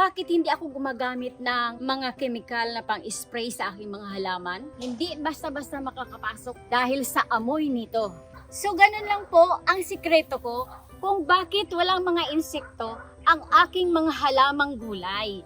bakit hindi ako gumagamit ng mga chemical na pang-spray sa aking mga halaman. Hindi basta-basta makakapasok dahil sa amoy nito. So ganun lang po ang sikreto ko kung bakit walang mga insekto ang aking mga halamang gulay.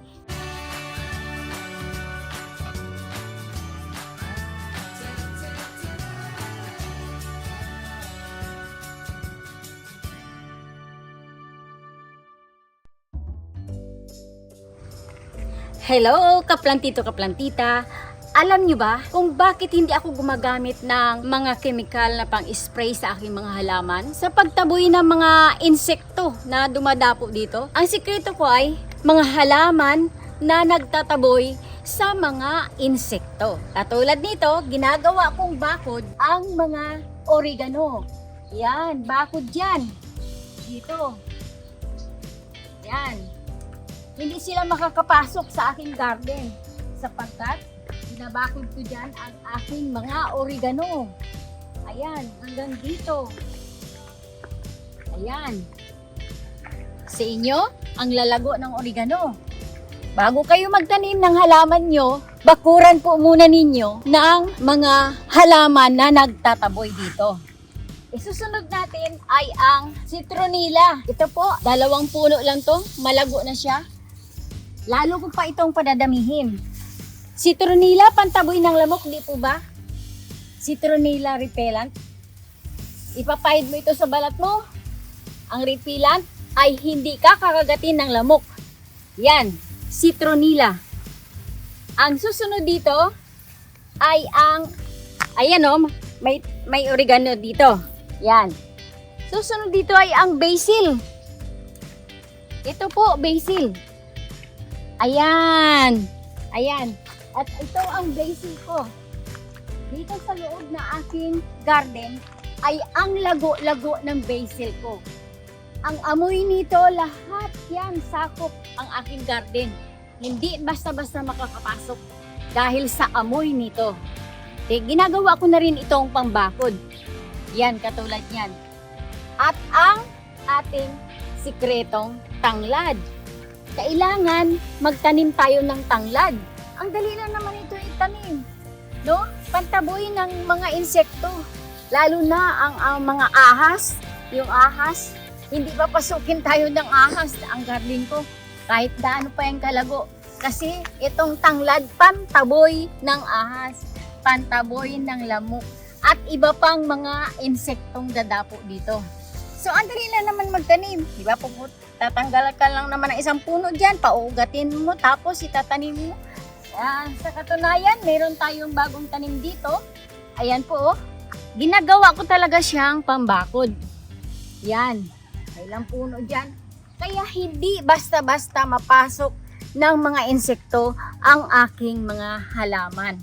Hello, kaplantito kaplantita. Alam nyo ba kung bakit hindi ako gumagamit ng mga chemical na pang-spray sa aking mga halaman? Sa pagtaboy ng mga insekto na dumadapo dito. Ang sikreto ko ay mga halaman na nagtataboy sa mga insekto. Katulad nito, ginagawa kong bakod ang mga oregano. Yan, bakod yan. Dito. Yan hindi sila makakapasok sa aking garden sapagkat binabakod ko dyan ang aking mga oregano. Ayan, hanggang dito. Ayan. Sa inyo, ang lalago ng oregano. Bago kayo magtanim ng halaman nyo, bakuran po muna ninyo ng mga halaman na nagtataboy dito. Isusunod natin ay ang citronella. Ito po, dalawang puno lang to, malago na siya. Lalo ko pa itong padadamihin. Citronella, pantaboy ng lamok, di po ba? Citronella repellent. Ipapahid mo ito sa balat mo. Ang repellent ay hindi ka kakagatin ng lamok. Yan, citronella. Ang susunod dito ay ang, ayan o, may, may oregano dito. Yan. Susunod dito ay ang basil. Ito po, basil. Ayan. Ayan. At ito ang basil ko. Dito sa loob na aking garden ay ang lago-lago ng basil ko. Ang amoy nito, lahat yan sakop ang aking garden. Hindi basta-basta makakapasok dahil sa amoy nito. Eh, ginagawa ko na rin itong pambakod. Yan, katulad yan. At ang ating sikretong tanglad kailangan magtanim tayo ng tanglad. Ang dali lang naman ito itanim. No? Pantaboy ng mga insekto. Lalo na ang, ang mga ahas. Yung ahas, hindi pa pasukin tayo ng ahas. Ang garden ko, kahit daano pa yung kalago. Kasi itong tanglad, pantaboy ng ahas. Pantaboy ng lamok. At iba pang mga insektong dadapo dito. So, ang dali lang naman magtanim. Di ba? Puput tatanggal ka lang naman ng isang puno dyan, paugatin mo, tapos itatanim mo. Ah, sa katunayan, meron tayong bagong tanim dito. Ayan po, oh. ginagawa ko talaga siyang pambakod. Yan, may ilang puno dyan. Kaya hindi basta-basta mapasok ng mga insekto ang aking mga halaman.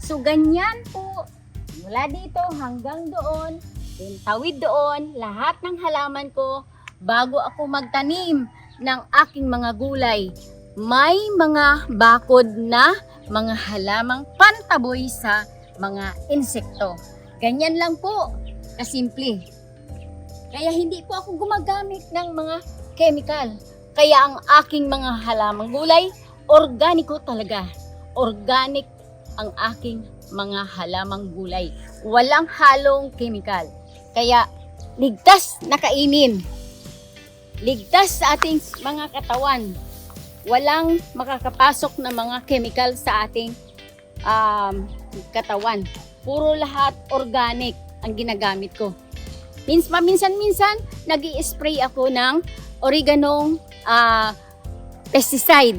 So, ganyan po, mula dito hanggang doon, yung tawid doon, lahat ng halaman ko bago ako magtanim ng aking mga gulay, may mga bakod na mga halamang pantaboy sa mga insekto. Ganyan lang po, kasimple. Kaya hindi po ako gumagamit ng mga chemical. Kaya ang aking mga halamang gulay, organiko talaga. Organic ang aking mga halamang gulay. Walang halong chemical. Kaya ligtas na kainin ligtas sa ating mga katawan. Walang makakapasok na mga chemical sa ating um, katawan. Puro lahat organic ang ginagamit ko. Mins paminsan-minsan, nag spray ako ng oreganong uh, pesticide.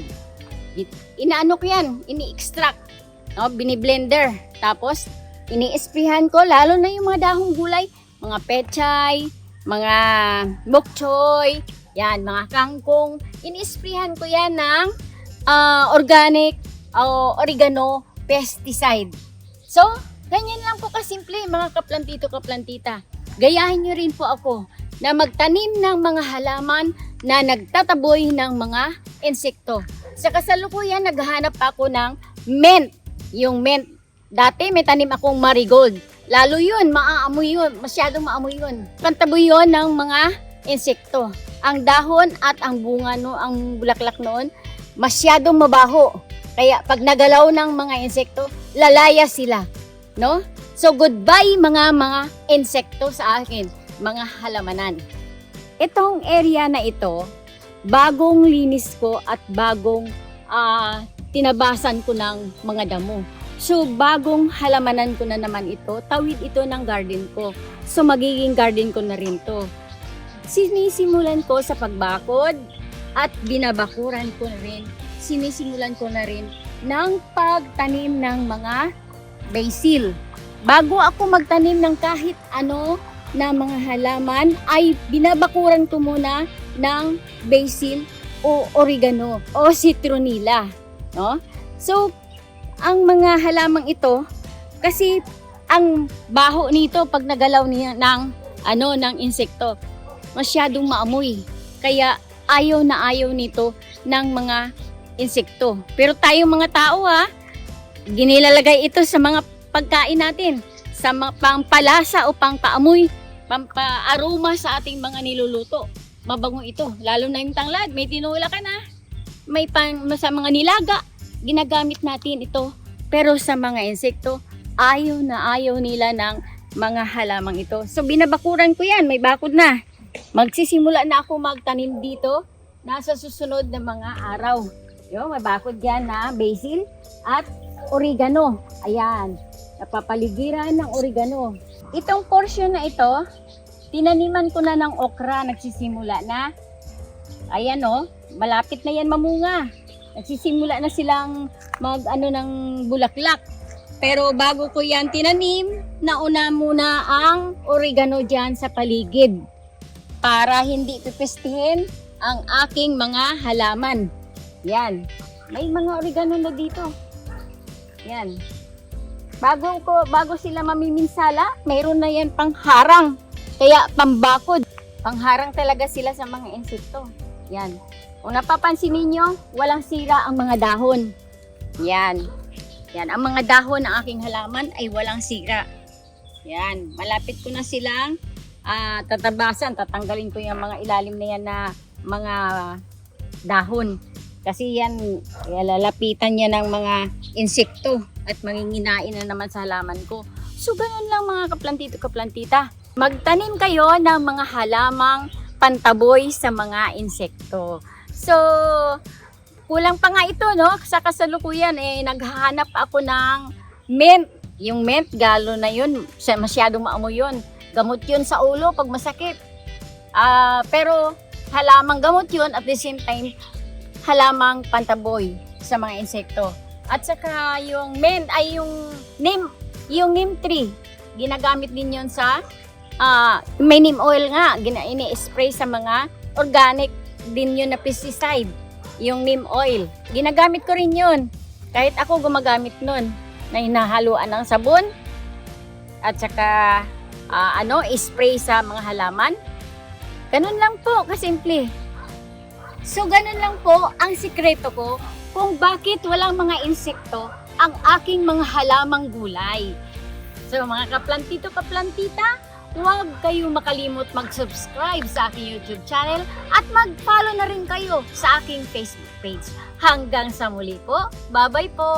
Inaano ko yan, ini-extract, no? bini-blender. Tapos, ini-sprayhan ko, lalo na yung mga dahong gulay, mga pechay, mga bok choy, yan, mga kangkong. Inisprihan ko yan ng uh, organic uh, oregano pesticide. So, ganyan lang po kasimple mga kaplantito kaplantita. Gayahin nyo rin po ako na magtanim ng mga halaman na nagtataboy ng mga insekto. Sa kasalukuyan, naghahanap ako ng mint. Yung mint. Dati may tanim akong marigold. Lalo yun, maaamoy yun. Masyadong maamoy yun. Pantaboy yun ng mga insekto. Ang dahon at ang bunga no, ang bulaklak noon masyadong mabaho. Kaya pag nagalaw ng mga insekto, lalaya sila, no? So goodbye mga mga insekto sa akin, mga halamanan. Itong area na ito, bagong linis ko at bagong ah, tinabasan ko ng mga damo. So bagong halamanan ko na naman ito, tawid ito ng garden ko. So magiging garden ko na rin to. Sinisimulan ko sa pagbakod at binabakuran ko na rin. Sinisimulan ko na rin ng pagtanim ng mga basil. Bago ako magtanim ng kahit ano na mga halaman ay binabakuran ko muna ng basil o oregano o citronella, no? So, ang mga halamang ito kasi ang baho nito pag nagalaw niya ng ano ng insekto masyadong maamoy. Kaya ayaw na ayaw nito ng mga insekto. Pero tayong mga tao ha, ginilalagay ito sa mga pagkain natin, sa mga pampalasa o pangpaamoy, pampaaroma sa ating mga niluluto. Mabango ito, lalo na yung tanglad, may tinula ka na. May pang sa mga nilaga, ginagamit natin ito. Pero sa mga insekto, ayaw na ayaw nila ng mga halamang ito. So binabakuran ko yan, may bakod na. Magsisimula na ako magtanim dito nasa susunod na mga araw. Yo, may bakod yan na basil at oregano. Ayan, napapaligiran ng oregano. Itong portion na ito, tinaniman ko na ng okra, nagsisimula na. Ayan o, malapit na yan mamunga. Nagsisimula na silang mag ano ng bulaklak. Pero bago ko yan tinanim, nauna muna ang oregano dyan sa paligid para hindi pipestihin ang aking mga halaman. Yan. May mga oregano na dito. Yan. Bago ko bago sila mamiminsala, mayroon na yan pang harang. Kaya pambakod. Pangharang talaga sila sa mga insekto. Yan. Kung napapansin ninyo, walang sira ang mga dahon. Yan. Yan. Ang mga dahon ng aking halaman ay walang sira. Yan. Malapit ko na silang ah, tatabasan. Tatanggalin ko yung mga ilalim na yan na mga dahon. Kasi yan, lalapitan niya ng mga insekto at manginginain na naman sa halaman ko. So, ganun lang mga kaplantito, kaplantita. Magtanim kayo ng mga halamang pantaboy sa mga insekto. So, kulang pa nga ito, no? Sa kasalukuyan, eh, naghahanap ako ng mint. Yung mint, galo na yun. Masyadong maamoy yun. Gamot yun sa ulo pag masakit. Ah, pero halamang gamot yun at the same time halamang pantaboy sa mga insekto. At saka yung mint ay yung neem, yung neem tree. Ginagamit din yun sa ah, may neem oil nga, gina, ini-spray sa mga organic din yun na pesticide. Yung neem oil. Ginagamit ko rin yun. Kahit ako gumagamit nun na hinahaluan ng sabon at saka ah, ano, spray sa mga halaman. Ganun lang po, kasimple. So, ganun lang po ang sikreto ko kung bakit walang mga insekto ang aking mga halamang gulay. So, mga kaplantito, kaplantita, huwag kayong makalimot mag-subscribe sa aking YouTube channel at mag-follow na rin kayo sa aking Facebook page. Hanggang sa muli po. Bye-bye po!